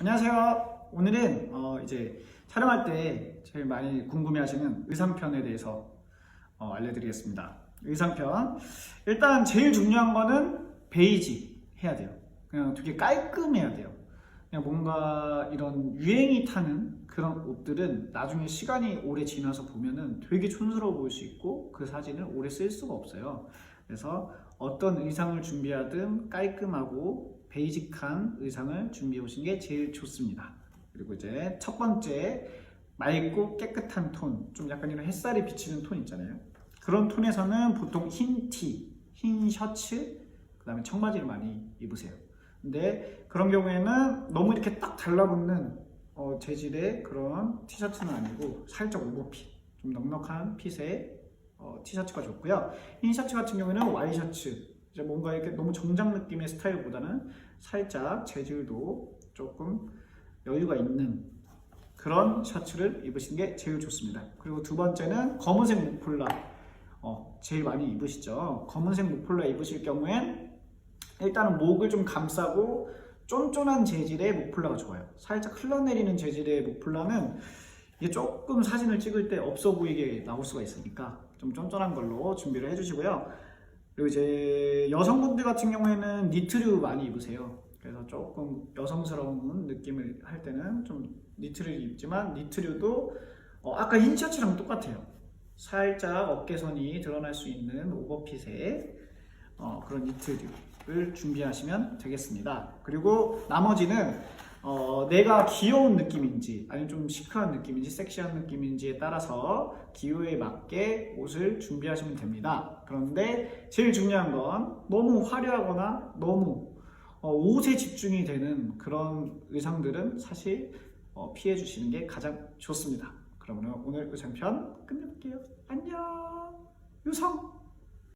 안녕하세요. 오늘은 어, 이제 촬영할 때 제일 많이 궁금해하시는 의상편에 대해서 어, 알려드리겠습니다. 의상편 일단 제일 중요한 거는 베이지 해야 돼요. 그냥 되게 깔끔해야 돼요. 그냥 뭔가 이런 유행이 타는 그런 옷들은 나중에 시간이 오래 지나서 보면은 되게 촌스러워 보일 수 있고 그 사진을 오래 쓸 수가 없어요. 그래서 어떤 의상을 준비하든 깔끔하고 베이직한 의상을 준비해 오신 게 제일 좋습니다. 그리고 이제 첫 번째 맑고 깨끗한 톤, 좀 약간 이런 햇살이 비치는 톤 있잖아요. 그런 톤에서는 보통 흰 티, 흰 셔츠, 그 다음에 청바지를 많이 입으세요. 근데 그런 경우에는 너무 이렇게 딱 달라붙는 어, 재질의 그런 티셔츠는 아니고 살짝 오버핏, 좀 넉넉한 핏의 어, 티셔츠가 좋고요. 흰 셔츠 같은 경우에는 와이셔츠, 이제 뭔가 이렇게 너무 정장 느낌의 스타일보다는 살짝 재질도 조금 여유가 있는 그런 셔츠를 입으시는 게 제일 좋습니다. 그리고 두 번째는 검은색 목폴라, 어, 제일 많이 입으시죠. 검은색 목폴라 입으실 경우엔 일단은 목을 좀 감싸고 쫀쫀한 재질의 목폴라가 좋아요. 살짝 흘러내리는 재질의 목폴라는 이게 조금 사진을 찍을 때 없어 보이게 나올 수가 있으니까 좀 쫀쫀한 걸로 준비를 해주시고요. 그리고 이제 여성분들 같은 경우에는 니트류 많이 입으세요. 그래서 조금 여성스러운 느낌을 할 때는 좀 니트를 입지만 니트류도 어, 아까 흰 셔츠랑 똑같아요. 살짝 어깨선이 드러날 수 있는 오버핏의 어, 그런 니트류를 준비하시면 되겠습니다. 그리고 나머지는 어, 내가 귀여운 느낌인지 아니면 좀 시크한 느낌인지 섹시한 느낌인지에 따라서 기호에 맞게 옷을 준비하시면 됩니다. 그런데 제일 중요한 건 너무 화려하거나 너무 어, 옷에 집중이 되는 그런 의상들은 사실 어, 피해 주시는 게 가장 좋습니다. 그러면 오늘 의상편 끝낼게요. 안녕. 유성.